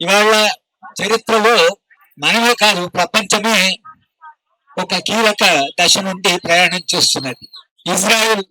ఇవాళ చరిత్రలో మనమే కాదు ప్రపంచమే ఒక కీలక దశ నుండి ప్రయాణం చేస్తున్నది. ఇజ్రాయెల్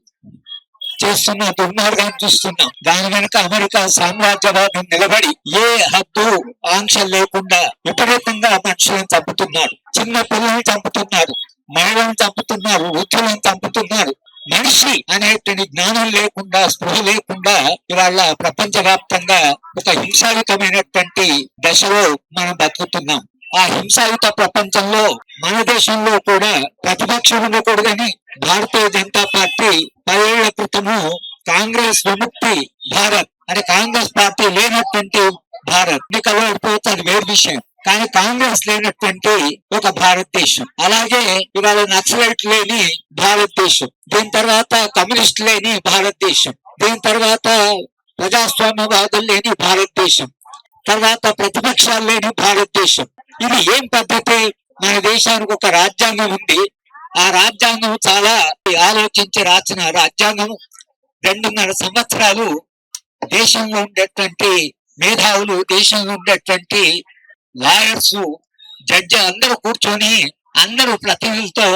చేస్తున్న దుర్మార్గం చూస్తున్నాం దాని వెనుక అమెరికా సామ్రాజ్యవాదం నిలబడి ఏ హద్దు ఆంక్షలు లేకుండా విపరీతంగా మనుషులను చంపుతున్నారు. చిన్న పిల్లల్ని చంపుతున్నారు మహిళలను చంపుతున్నారు వృద్ధులను చంపుతున్నారు. మనిషి అనేటువంటి జ్ఞానం లేకుండా స్పృహ లేకుండా ఇవాళ ప్రపంచ వ్యాప్తంగా ఒక హింసాయుతమైనటువంటి దశలో మనం బతుకుతున్నాం. ఆ హింసాయుత ప్రపంచంలో మన దేశంలో కూడా ప్రతిపక్షం ఉండకూడదని భారతీయ జనతా పార్టీ పదేళ్ళ క్రితము కాంగ్రెస్ విముక్తి భారత్ అనే కాంగ్రెస్ పార్టీ లేనటువంటి భారత్. ఎన్నికలు ఓడిపోతే అది వేరు విషయం. కానీ కాంగ్రెస్ లేనటువంటి ఒక భారతదేశం. అలాగే ఇవాళ నక్సలైట్ లేని భారతదేశం. దీని తర్వాత కమ్యూనిస్ట్ లేని భారతదేశం. దీని తర్వాత ప్రజాస్వామ్యవాదులు లేని భారతదేశం. తర్వాత ప్రతిపక్షాలు లేని భారతదేశం. ఇది ఏం పద్ధతి? మన దేశానికి ఒక రాజ్యాంగం ఉంది. ఆ రాజ్యాంగం చాలా ఆలోచించి రాసిన రాజ్యాంగం. రెండున్నర సంవత్సరాలు దేశంలో ఉండేటువంటి మేధావులు దేశంలో ఉండేటువంటి లాయర్స్ జడ్జి అందరూ కూర్చొని అందరూ ప్రతినిధులతో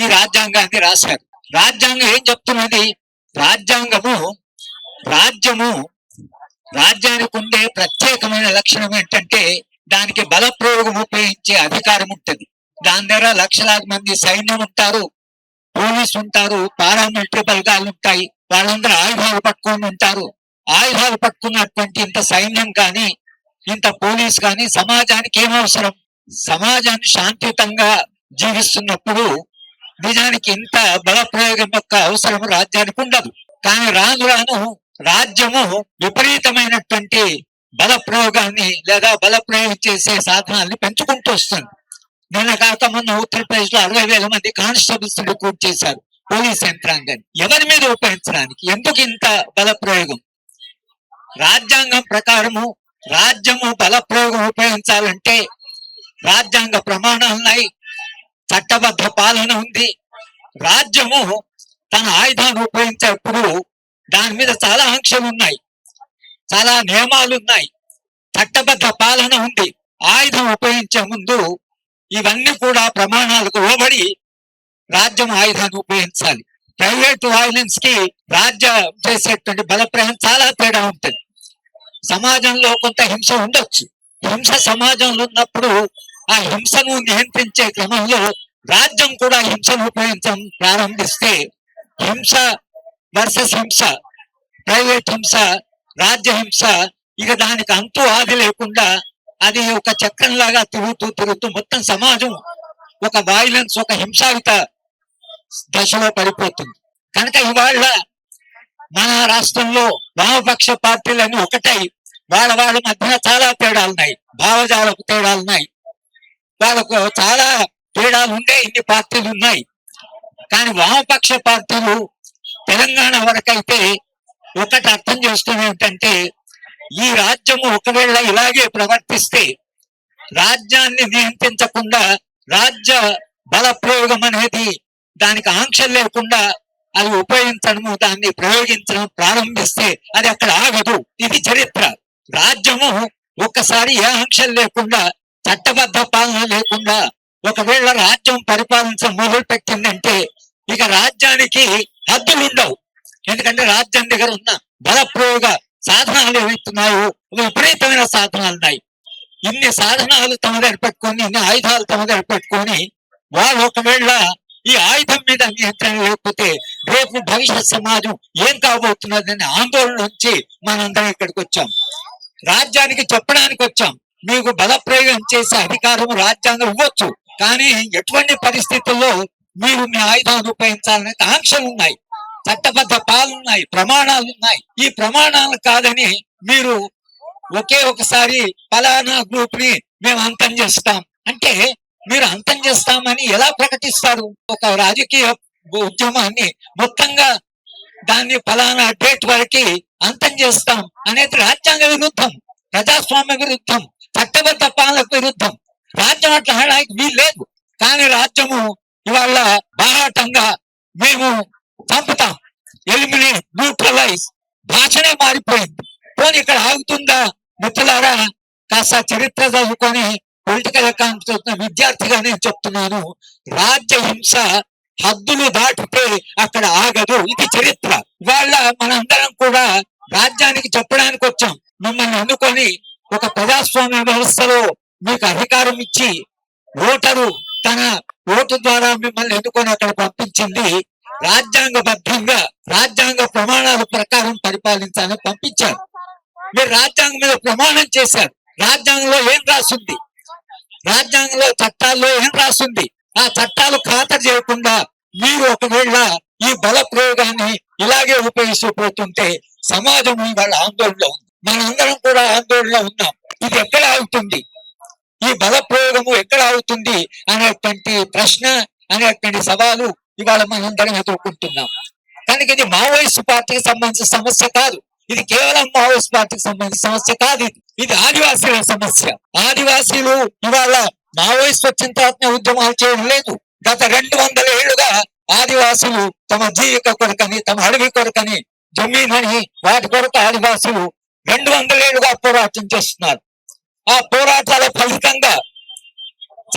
ఈ రాజ్యాంగాన్ని రాశారు. రాజ్యాంగం ఏం చెప్తున్నది? రాజ్యాంగము రాజ్యము రాజ్యానికి ఉండే ప్రత్యేకమైన లక్షణం ఏంటంటే దానికి బలప్రయోగం ఉపయోగించే అధికారం ఉంటుంది. దాని దగ్గర లక్షలాది మంది సైన్యం ఉంటారు పోలీస్ ఉంటారు పారామిలిటరీ బలగాలు ఉంటాయి వాళ్ళందరూ ఆయుధాలు పట్టుకొని ఉంటారు. ఆయుధాలు పట్టుకున్నటువంటి ఇంత సైన్యం కానీ ఇంత పోలీస్ కానీ సమాజానికి ఏం అవసరం? సమాజాన్ని శాంతియుతంగా జీవిస్తున్నప్పుడు నిజానికి ఇంత బల ప్రయోగం యొక్క అవసరం రాజ్యానికి ఉండదు. కానీ రాను రాను రాజ్యము విపరీతమైనటువంటి బల ప్రయోగాన్ని లేదా బల ప్రయోగం చేసే సాధనాల్ని పెంచుకుంటూ వస్తుంది. నిన్న కాక మొన్న ఉత్తరప్రదేశ్లో అరవై వేల మంది కానిస్టేబుల్స్ రిక్రూట్ చేశారు పోలీస్ యంత్రాంగాన్ని. ఎవరి మీద ఉపయోగించడానికి? ఎందుకు ఇంత బల ప్రయోగం రాజ్యాంగం ప్రకారము రాజ్యము బలప్రయోగం ఉపయోగించాలంటే రాజ్యాంగ ప్రమాణాలు ఉన్నాయి చట్టబద్ధ పాలన ఉంది. రాజ్యము తన ఆయుధాన్ని ఉపయోగించేటప్పుడు దాని మీద చాలా ఆంక్షలు ఉన్నాయి చాలా నియమాలు ఉన్నాయి. చట్టబద్ధ పాలన ఉంది ఆయుధం ఉపయోగించే ముందు ఇవన్నీ కూడా ప్రమాణాలకు లోబడి రాజ్యం ఆయుధాన్ని ఉపయోగించాలి. ప్రైవేట్ వైలెన్స్కి రాజ్యం చేసేటువంటి బల చాలా తేడా ఉంటుంది. సమాజంలో కొంత హింస ఉండొచ్చు. హింస సమాజంలో ఉన్నప్పుడు ఆ హింసను నియంత్రించే క్రమంలో రాజ్యం కూడా హింసను ఉపయోగించడం ప్రారంభిస్తే హింస వర్సెస్ హింస ప్రైవేట్ హింస రాజ్య హింస ఇక దానికి అంతు ఆది లేకుండా అది ఒక చక్రం లాగా తిరుగుతూ తిరుగుతూ మొత్తం సమాజం ఒక వైలెన్స్ ఒక హింసాయుత దశలో పడిపోతుంది. కనుక ఇవాళ మన రాష్ట్రంలో వామపక్ష పార్టీలన్నీ ఒకటై. వాళ్ళ వాళ్ళ మధ్య చాలా తేడాలున్నాయి భావజాలకు తేడాలున్నాయి వాళ్ళకు చాలా తేడాలు ఉండే ఇన్ని పార్టీలు ఉన్నాయి. కానీ వామపక్ష పార్టీలు తెలంగాణ వరకైతే ఒకటి అర్థం చేసుకుని ఏంటంటే ఈ రాజ్యము ఒకవేళ ఇలాగే ప్రవర్తిస్తే రాజ్యాన్ని నియంత్రించకుండా రాజ్య బలప్రయోగం అనేది దానికి ఆంక్షలు లేకుండా అది ఉపయోగించడము దాన్ని ప్రయోగించడం ప్రారంభిస్తే అది అక్కడ ఆగదు. ఇది చరిత్ర. రాజ్యము ఒక్కసారి ఏ ఆంక్షలు లేకుండా చట్టబద్ధ పాలన లేకుండా ఒకవేళ రాజ్యం పరిపాలించడం మొదలు పెట్టిందంటే ఇక రాజ్యానికి హద్దులు ఉండవు. ఎందుకంటే రాజ్యం దగ్గర ఉన్న బల ప్రయోగ సాధనాలు ఏవైతున్నాయో విపరీతమైన సాధనాలు ఉన్నాయి. ఇన్ని సాధనాలు తమ దగ్గర పెట్టుకొని ఇన్ని ఆయుధాలు తమ దగ్గర పెట్టుకొని వాళ్ళు ఒకవేళ ఈ ఆయుధం మీద నియంత్రణ లేకపోతే రేపు భవిష్యత్ సమాజం ఏం కాబోతున్నదని ఆందోళన నుంచి మనందరం ఇక్కడికి వచ్చాం. రాజ్యానికి చెప్పడానికి వచ్చాం. మీకు బల ప్రయోగం చేసే అధికారం రాజ్యాంగం ఇవ్వచ్చు. కానీ ఎటువంటి పరిస్థితుల్లో మీరు మీ ఆయుధాలు ఉపయోగించాలనే ఆంక్షలు ఉన్నాయి. చట్టబద్ధ పాలున్నాయి ప్రమాణాలు ఉన్నాయి. ఈ ప్రమాణాలు కాదని మీరు ఒకే ఒకసారి ఫలానా గ్రూప్ని మేము అంతం చేస్తాం. అంటే మీరు అంతం చేస్తామని ఎలా ప్రకటిస్తారు? ఒక రాజకీయ ఉద్యమాన్ని మొత్తంగా దాన్ని ఫలానా డేట్ వరకు అంతం చేస్తాం అనేది రాజ్యాంగ విరుద్ధం ప్రజాస్వామ్య విరుద్ధం చట్టబద్ధ పాలనకు విరుద్ధం. రాజ్యం అట్లా ఆడడానికి లేదు కానీ రాజ్యము ఇవాళ బాహాటంగా మేము చంపుతాం. ఎలిమినేట్ న్యూట్రలైజ్ భాషనే మారిపోయింది. పోనీ ఇక్కడ ఆగుతుందా మిత్రులారా? కాస్త చరిత్ర చదువుకొని పొలిటికల్ ఎకానమీ చదువుతున్న విద్యార్థిగా నేను చెప్తున్నాను. రాజ్య హింస హద్దులు దాటితే అక్కడ ఆగదు. ఇది చరిత్ర. ఇవాళ మనందరం కూడా రాజ్యానికి చెప్పడానికి వచ్చాం. మిమ్మల్ని అనుకొని ఒక ప్రజాస్వామ్య వ్యవస్థలో మీకు అధికారం ఇచ్చి ఓటరు తన ఓటు ద్వారా మిమ్మల్ని ఎన్నుకొని అక్కడ పంపించింది? రాజ్యాంగబద్ధంగా రాజ్యాంగ ప్రమాణాల ప్రకారం పరిపాలించాలని పంపించారు. మీరు రాజ్యాంగం మీద ప్రమాణం చేశారు. రాజ్యాంగంలో ఏం రాసింది? రాజ్యాంగంలో చట్టాల్లో ఏం రాసింది? ఆ చట్టాలు ఖాతరు చేయకుండా మీరు ఒకవేళ ఈ బల ప్రయోగాన్ని ఇలాగే ఉపయోగిస్తూ సమాజం ఇవాళ ఆందోళనలో ఉంది. మనందరం కూడా ఆందోళనలో ఉన్నాం. ఇది ఎక్కడ ఆగుతుంది? ఈ బల ప్రయోగము ఎక్కడ ఆగుతుంది అనేటువంటి ప్రశ్న అనేటువంటి సవాలు ఇవాళ మనందరం ఎదుర్కొంటున్నాం. కనుక ఇది మావోయిస్ట్ పార్టీకి సంబంధించిన సమస్య కాదు. ఇది కేవలం మావోయిస్ట్ పార్టీకి సంబంధించిన సమస్య కాదు ఇది. ఇది ఆదివాసీల సమస్య. ఆదివాసీలు ఇవాళ మావోయిస్టు చింతాత్మ ఉద్యమాలు చేయడం లేదు. గత రెండు వందల ఏళ్ళుగా ఆదివాసులు తమ జీవిక కొరకని తమ అడవి కొరకని జమీనని వాటి కొరకు ఆదివాసులు రెండు వందల ఏళ్ళుగా పోరాటం చేస్తున్నారు. ఆ పోరాటాల ఫలితంగా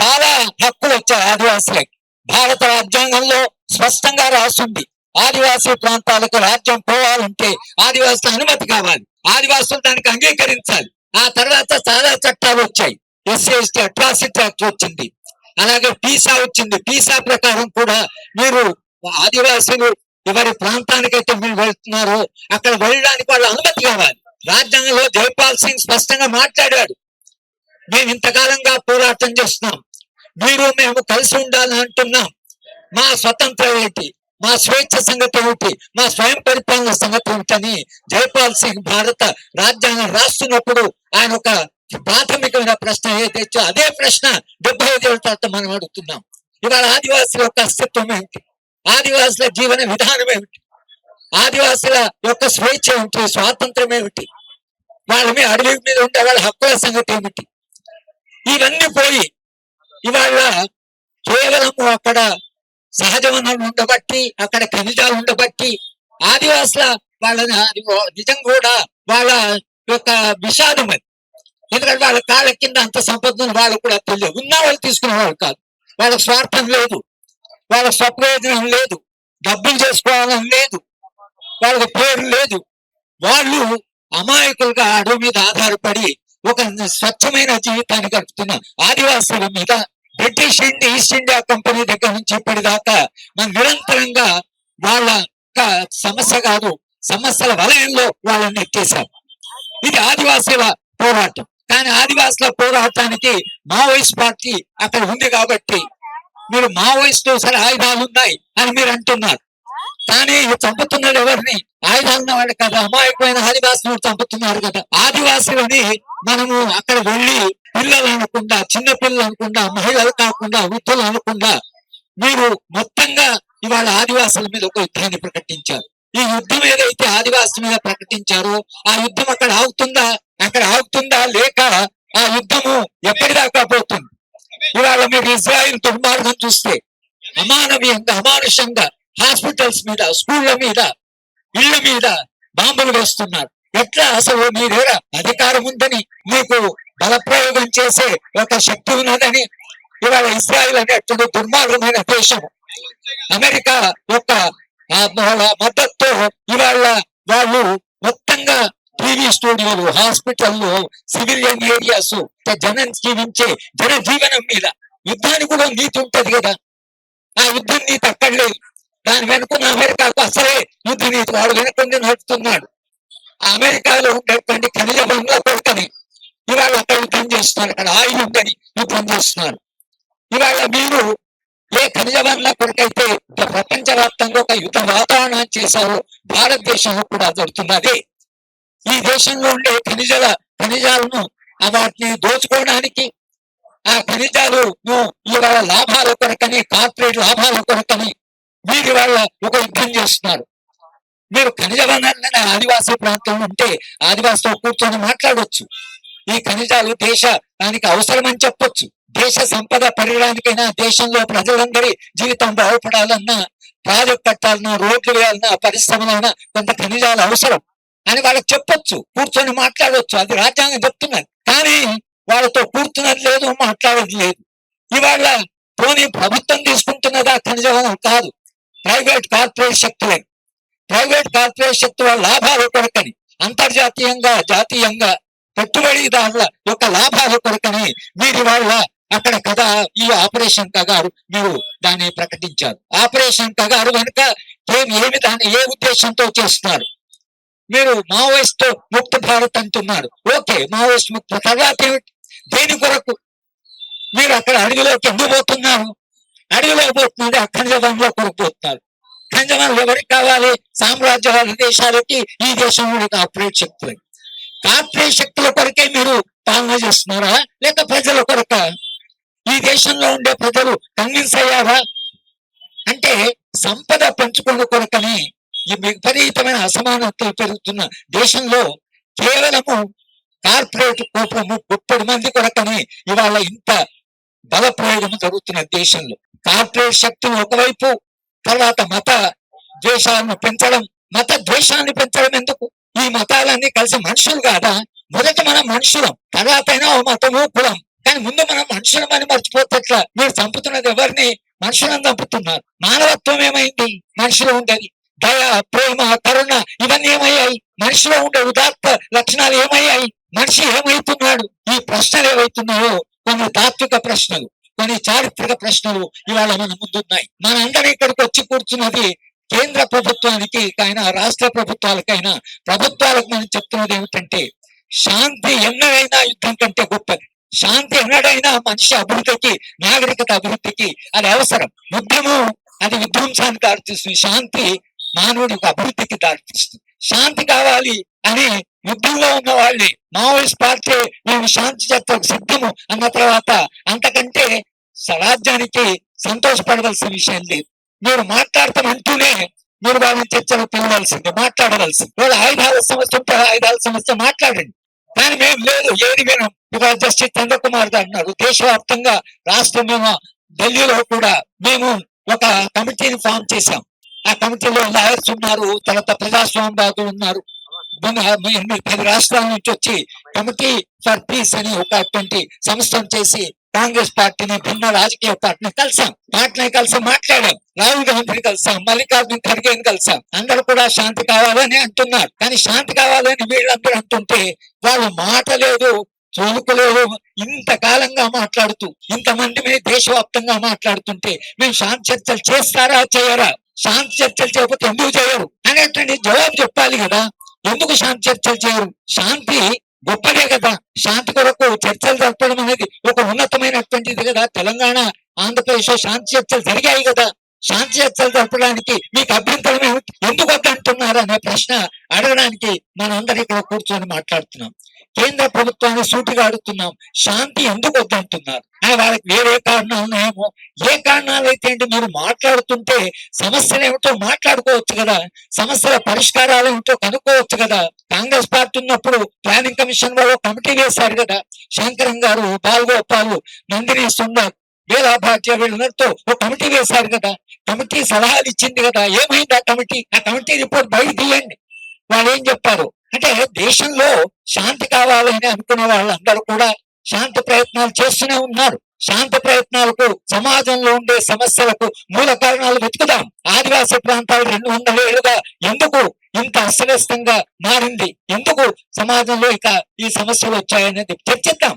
చాలా హక్కులు వచ్చాయి ఆదివాసులకి. భారత రాజ్యాంగంలో స్పష్టంగా రాస్తుంది ఆదివాసీ ప్రాంతాలకు రాజ్యం పోవాలంటే ఆదివాసుల అనుమతి కావాలి. ఆదివాసులు దానికి అంగీకరించాలి. ఆ తర్వాత చాలా చట్టాలు వచ్చాయి. ఎస్సీ ఎస్టీ అట్రాసిటీ యాక్ట్ వచ్చింది. అలాగే పీసా వచ్చింది. పీసా ప్రకారం కూడా మీరు ఆదివాసీలు ఎవరి ప్రాంతానికైతే మీరు వెళ్తున్నారో అక్కడ వెళ్ళడానికి వాళ్ళ అనుమతి కావాలి. రాజ్యాంగంలో జైపాల్ సింగ్ స్పష్టంగా మాట్లాడాడు. మేము ఇంతకాలంగా పోరాటం చేస్తున్నాం. మీరు మేము కలిసి ఉండాలని అంటున్నాం. మా స్వతంత్రం ఏంటి మా స్వేచ్ఛ సంగతి ఏమిటి? మా స్వయం పరిపాలన సంగతి ఏమిటని జైపాల్ సింగ్ భారత రాజ్యాంగం రాస్తున్నప్పుడు ఆయన ఒక ప్రాథమికమైన ప్రశ్న ఏదైతే అదే ప్రశ్న డెబ్బై ఐదేళ్ళ తర్వాత మనం అడుగుతున్నాం. ఇవాళ ఆదివాసుల యొక్క అస్తిత్వం ఏమిటి? ఆదివాసుల జీవన విధానం ఏమిటి? ఆదివాసుల యొక్క స్వేచ్ఛ ఏమిటి? స్వాతంత్రం ఏమిటి? వాళ్ళ మీద అడవి మీద ఉండే వాళ్ళ హక్కుల సంగతి ఏమిటి? ఇవన్నీ పోయి ఇవాళ కేవలం అక్కడ సహజ వనరులు ఉండబట్టి అక్కడ ఖనిజాలు ఉండబట్టి ఆదివాసుల వాళ్ళని నిజం కూడా వాళ్ళ యొక్క విషాదం అది. ఎందుకంటే వాళ్ళ కాళ్ళ కింద అంత సంపదను వాళ్ళకు కూడా తెలియదు ఉన్న వాళ్ళు తీసుకునే వాళ్ళు కాదు. వాళ్ళ స్వార్థం లేదు. వాళ్ళ స్వప్రయోజనం లేదు. డబ్బులు చేసుకోవాలని లేదు. వాళ్ళకి పేరు లేదు. వాళ్ళు అమాయకులుగా అడవి మీద ఆధారపడి ఒక స్వచ్ఛమైన జీవితాన్ని గడుపుతున్న ఆదివాసుల మీద బ్రిటిష్ ఇండి ఈస్ట్ ఇండియా కంపెనీ దగ్గర నుంచి ఇప్పటిదాకా మనం నిరంతరంగా వాళ్ళ సమస్య కాదు సమస్యల వలయంలో వాళ్ళని ఎక్కేశారు ఇది ఆదివాసీల పోరాటం. కానీ ఆదివాసుల పోరాటానికి మావోయిస్ట్ పార్టీ అక్కడ ఉంది కాబట్టి మీరు మావోయిస్టు సరే ఆయుధాలు ఉన్నాయి అని మీరు అంటున్నారు. కానీ చంపుతున్నాడు ఎవరిని? ఆయుధాలు వాళ్ళు కదా. అమాయకమైన ఆదివాసులు చంపుతున్నారు కదా. ఆదివాసులని మనము అక్కడ వెళ్ళి పిల్లలు అనకుండా చిన్న పిల్లలు అనకుండా మహిళలు కాకుండా వృద్ధులు అనకుండా మీరు మొత్తంగా ఇవాళ ఆదివాసుల మీద ఒక యుద్ధాన్ని ప్రకటించారు. ఈ యుద్ధం ఏదైతే ఆదివాసుల మీద ప్రకటించారో ఆ యుద్ధం అక్కడ ఆగుతుందా? అక్కడ ఆగుతుందా? లేక ఆ యుద్ధము ఎప్పటిదాకా పోతుంది? ఇవాళ మీరు ఇజ్రాయిల్ దుర్మార్గం చూస్తే అమానవీయంగా అమానుషంగా హాస్పిటల్స్ మీద స్కూళ్ళ మీద ఇళ్ళ మీద బాంబులు వేస్తున్నారు. ఎట్లా అసలు మీరేరా అధికారం ఉందని మీకు బలప్రయోగం చేసే ఒక శక్తి ఉన్నదని ఇవాళ ఇజ్రాయిల్ అనేటువంటి దుర్మార్గమైన దేశం అమెరికా యొక్క మద్దతుతో ఇవాళ వాళ్ళు మొత్తంగా టీవీ స్టూడియోలు హాస్పిటల్లు సివిలియన్ ఏరియాస్ జనం జీవించే జన జీవనం మీద. యుద్ధానికి కూడా నీతి ఉంటది కదా. ఆ యుద్ధం నీతి అక్కడ లేదు దాని వెనుకున్న అమెరికాకు అసలే యుద్ధ నీతి. వాడు వెనుకుండి నడుపుతున్నాడు. ఆ అమెరికాలో ఉండేటువంటి ఖనిజ బంగ్లా కొడుకని ఇవాళ అక్కడ యుద్ధం చేస్తున్నారు అక్కడ ఆయిల్ ఉందని యుద్ధం చేస్తున్నారు ఇవాళ మీరు ఏ ఖనిజ బంగ్లా కొడుకైతే ప్రపంచ వ్యాప్తంగా ఒక యుద్ధ వాతావరణం చేశారో భారతదేశంలో కూడా జరుగుతున్నది ఈ దేశంలో ఉండే ఖనిజల ఖనిజాలను వాటిని దోచుకోవడానికి ఆ ఖనిజాలు ఇవాళ లాభాల కొరకని కార్పొరేట్ లాభాల కొరకని మీరు ఇవాళ ఒక యుద్ధం చేస్తున్నారు. మీరు ఖనిజ వనరులైన ఆదివాసీ ప్రాంతంలో ఉంటే ఆదివాసితో కూర్చొని మాట్లాడవచ్చు ఈ ఖనిజాలు దేశానికి అవసరమని చెప్పొచ్చు. దేశ సంపద పెరగడానికైనా దేశంలో ప్రజలందరి జీవితం బాగుపడాలన్నా ప్రాజెక్ట్ కట్టాలన్నా రోడ్లు వేయాలన్నా పరిశ్రమలైనా కొంత ఖనిజాలు అవసరం. అని వాళ్ళకి చెప్పొచ్చు కూర్చొని మాట్లాడవచ్చు అది రాజ్యాంగం చెప్తున్నది. కానీ వాళ్ళతో కూర్చున్నది లేదు మాట్లాడేది లేదు. ఇవాళ పోనీ ప్రభుత్వం తీసుకుంటున్నదా ఖనిజవనం కాదు. ప్రైవేట్ కార్పొరేట్ శక్తులే. ప్రైవేట్ కార్పొరేట్ శక్తుల లాభాలు కొరకని అంతర్జాతీయంగా జాతీయంగా పెట్టుబడిదారుల యొక్క లాభాలు కొరకని మీరు వాళ్ళ అక్కడ కథ ఈ ఆపరేషన్ కగారు మీరు దాన్ని ప్రకటించారు. ఆపరేషన్ కగారు కనుక ఏమి దాన్ని ఏ ఉద్దేశంతో చేస్తున్నారు? మీరు మావోయిస్ట్ ముక్త భారత్ అంటున్నారు. ఓకే మావోయిస్ట్ ముక్త తర్వాత ఏమిటి దేని కొరకు? మీరు అక్కడ అడవిలోకి ఎందుకు పోతున్నారు? అడవిలోకి పోతుంది ఆ ఖనిజవనంలో కొరకు పోతున్నారు. ఖనిజవనం ఎవరికి కావాలి? సామ్రాజ్యవాద దేశాలకి ఈ దేశంలో కార్పొరేట్ శక్తులకి. కార్పొరేట్ శక్తుల కొరకే మీరు పాలన చేస్తున్నారా? లేక ప్రజల కొరక? ఈ దేశంలో ఉండే ప్రజలు కన్విన్స్ అయ్యారా? అంటే సంపద పంచుకున్న కొరకని ఈ విపరీతమైన అసమానతలు పెరుగుతున్న దేశంలో కేవలము కార్పొరేట్ కోపము ముప్పై మంది కొరకని ఇవాళ ఇంత బల ప్రయోగం జరుగుతున్న దేశంలో. కార్పొరేట్ శక్తులు ఒకవైపు తర్వాత మత ద్వేషాలను పెంచడం మత ద్వేషాన్ని పెంచడం ఎందుకు? ఈ మతాలన్నీ కలిసి మనుషులు కాదా? మొదట మనం మనుషులం తర్వాత అయినా ఓ మతము కులం. కానీ ముందు మనం మనుషులం అని మర్చిపోతట్లా మీరు చంపుతున్నది ఎవరిని? మనుషులను చంపుతున్నారు. మానవత్వం ఏమైంది? మనుషులు ఉండేది. దయ ప్రేమ కరుణ ఇవన్నీ ఏమయ్యాయి? మనిషిలో ఉండే ఉదాత్త లక్షణాలు ఏమయ్యాయి? మనిషి ఏమైతున్నాడు ఈ ప్రశ్నలు ఏవైతున్నాయో? కొన్ని తాత్విక ప్రశ్నలు కొన్ని చారిత్రక ప్రశ్నలు ఇవాళ మన ముందున్నాయి. మనందరం ఇక్కడికి వచ్చి కూర్చున్నది కేంద్ర ప్రభుత్వానికి కైనా రాష్ట్ర ప్రభుత్వాలకైనా. ప్రభుత్వాలకు మనం చెప్తున్నది ఏమిటంటే శాంతి ఎన్నడైనా యుద్ధం కంటే గొప్పది. శాంతి ఎన్నడైనా మనిషి అభివృద్ధికి నాగరికత అభివృద్ధికి అది అవసరం. యుద్ధము అది విధ్వంసానికి దారితీస్తుంది. శాంతి మానవుడు అభివృద్ధికి దారితీస్తుంది. శాంతి కావాలి అని యుద్ధంలో ఉన్న వాళ్ళని మావోయిస్ట్ పార్టీ మేము శాంతి చేస్తాం సిద్ధము అన్న తర్వాత అంతకంటే స్వరాజ్యానికి సంతోషపడవలసిన విషయం లేదు. మీరు మాట్లాడతాం అంటూనే మీరు వాళ్ళని చర్చలు పిలవాల్సింది మాట్లాడవలసింది. వాళ్ళు ఆయుధాల సమస్య ఉంటే ఆయుధాల సమస్య మాట్లాడండి. కానీ మేము లేదు ఏది మేము ఇవాళ జస్టిస్ చంద్రకుమార్ గారు అన్నారు. దేశవ్యాప్తంగా రాష్ట్రంలో ఢిల్లీలో కూడా మేము ఒక కమిటీని ఫామ్ చేశాం. ఆ కమిటీలో లాయర్స్ ఉన్నారు తర్వాత ప్రజాస్వామ్యవాదులు ఉన్నారు. ఎనిమిది పది రాష్ట్రాల నుంచి వచ్చి కమిటీ ఫర్ పీస్ అని ఒక సంస్థను చేసి కాంగ్రెస్ పార్టీని భిన్న రాజకీయ పార్టీని కలిసాం. పార్టీని కలిసి మాట్లాడాం. రాహుల్ గాంధీని కలిసాం మల్లికార్జున ఖర్గేని కలిసాం. అందరూ కూడా శాంతి కావాలని అంటున్నారు. కానీ శాంతి కావాలని వీళ్ళందరూ అంటుంటే వాళ్ళు మాట లేదు చోలుకు ఇంతకాలంగా మాట్లాడుతూ ఇంతమంది మీద దేశవ్యాప్తంగా మాట్లాడుతుంటే మేము శాంతి చర్చలు చేస్తారా చేయరా? శాంతి చర్చలు చేయకపోతే ఎందుకు చేయరు? అనేటువంటి జవాబు చెప్పాలి కదా. ఎందుకు శాంతి చర్చలు చేయరు? శాంతి గొప్పదే కదా. శాంతి కొరకు చర్చలు జరపడం అనేది ఒక ఉన్నతమైనటువంటిది కదా. తెలంగాణ ఆంధ్రప్రదేశ్లో శాంతి చర్చలు జరిగాయి కదా. శాంతి చర్చలు జరపడానికి మీకు అభ్యంతరం ఎందుకు వద్దంటున్నారు అనే ప్రశ్న అడగడానికి మనందరూ ఇక్కడ కూర్చొని మాట్లాడుతున్నాం. కేంద్ర ప్రభుత్వాన్ని సూటిగా అడుగుతున్నాం. శాంతి ఎందుకు వద్దంటున్నారు వాళ్ళకి వేరే కారణాలు ఉన్నాయేమో ఏ కారణాలు అయితే అంటే మీరు మాట్లాడుతుంటే సమస్యలు ఏమిటో మాట్లాడుకోవచ్చు కదా సమస్యల పరిష్కారాలు ఏమిటో కనుక్కోవచ్చు కదా. కాంగ్రెస్ పార్టీ ఉన్నప్పుడు ప్లానింగ్ కమిషన్ వాళ్ళు కమిటీ వేశారు కదా శంకరం గారు పాల్గోపాలు నందిని సుందర్ వేలాభాగ్య వీళ్ళందరితో ఒక కమిటీ వేశారు కదా. కమిటీ సలహాలు ఇచ్చింది కదా ఏమైంది ఆ కమిటీ? ఆ కమిటీ రిపోర్ట్ బయట తీయండి. వాళ్ళు ఏం చెప్పారు? అంటే దేశంలో శాంతి కావాలని అనుకునే వాళ్ళందరూ కూడా శాంతి ప్రయత్నాలు చేస్తూనే ఉన్నారు. శాంతి ప్రయత్నాలకు సమాజంలో ఉండే సమస్యలకు మూల కారణాలు వెతుకుదాం. ఆదివాసీ ప్రాంతాలు రెండు వందల ఏళ్ళుగా ఎందుకు ఇంత అస్తవ్యస్తంగా మారింది? ఎందుకు సమాజంలో ఇక ఈ సమస్యలు వచ్చాయనేది చర్చిద్దాం.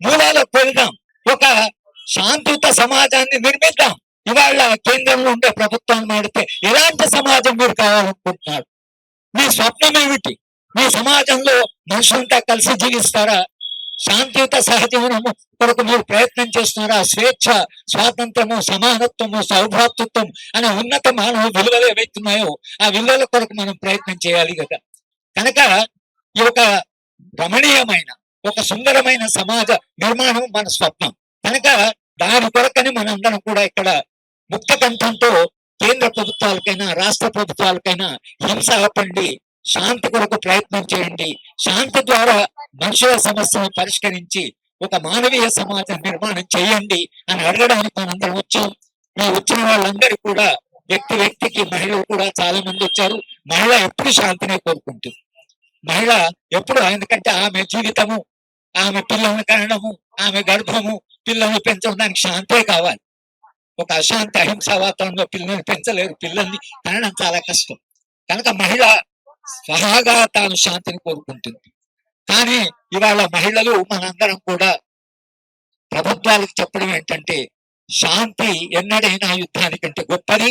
మూలాలకు వెళ్దాం ఒక శాంతియుత సమాజాన్ని నిర్మిద్దాం. ఇవాళ కేంద్రంలో ఉండే ప్రభుత్వాన్ని మాడితే ఎలాంటి సమాజం మీరు కావాలనుకుంటున్నారు? మీ స్వప్నం ఏమిటి? మీ సమాజంలో మనుషులంతా కలిసి జీవిస్తారా? శాంతియుత సహజీవనము కొరకు మీరు ప్రయత్నం చేస్తున్నారా? స్వేచ్ఛ స్వాతంత్రము సమానత్వము సౌభ్రాతృత్వం అనే ఉన్నత మానవ విలువలు ఏవైతున్నాయో ఆ విలువల కొరకు మనం ప్రయత్నం చేయాలి కదా. కనుక ఈ యొక్క రమణీయమైన ఒక సుందరమైన సమాజ నిర్మాణం మన స్వప్నం. కనుక దాని కొరకని మనందరం కూడా ఇక్కడ ముక్త కంఠంతో కేంద్ర ప్రభుత్వాలకైనా రాష్ట్ర ప్రభుత్వాలకైనా హింస ఆపండి శాంతి కొరకు ప్రయత్నం చేయండి. శాంతి ద్వారా మనుషుల సమస్యను పరిష్కరించి ఒక మానవీయ సమాజం నిర్మాణం చేయండి అని అడగడానికి మనందరం వచ్చాం. మీ వచ్చిన వాళ్ళందరూ కూడా వ్యక్తి వ్యక్తికి మహిళలు కూడా చాలా మంది వచ్చారు. మహిళ ఎప్పుడు శాంతినే కోరుకుంటుంది? మహిళ ఎప్పుడు ఎందుకంటే ఆమె జీవితము ఆమె పిల్లల్ని కనడము ఆమె గర్భము పిల్లల్ని పెంచడం దానికి శాంతే కావాలి. ఒక అశాంతి అహింస వాతావరణంలో పిల్లల్ని పెంచలేరు. పిల్లల్ని కనడం చాలా కష్టం. కనుక మహిళ స్వహాగా తాను శాంతిని కోరుకుంటుంది. కానీ ఇవాళ మహిళలు మనందరం కూడా ప్రభుత్వాలకు చెప్పడం ఏంటంటే శాంతి ఎన్నడైనా యుద్ధానికంటే గొప్పది.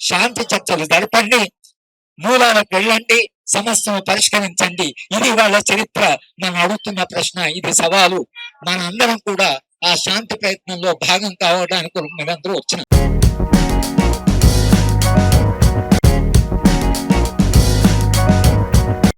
శాంతి చర్చలు జరపండి. మూలాలకు వెళ్ళండి. సమస్యను పరిష్కరించండి. ఇది వాళ్ళ చరిత్ర. మనం అడుగుతున్న ప్రశ్న ఇది సవాలు. మన అందరం కూడా ఆ శాంతి ప్రయత్నంలో భాగం కావడానికి మనందరూ వచ్చిన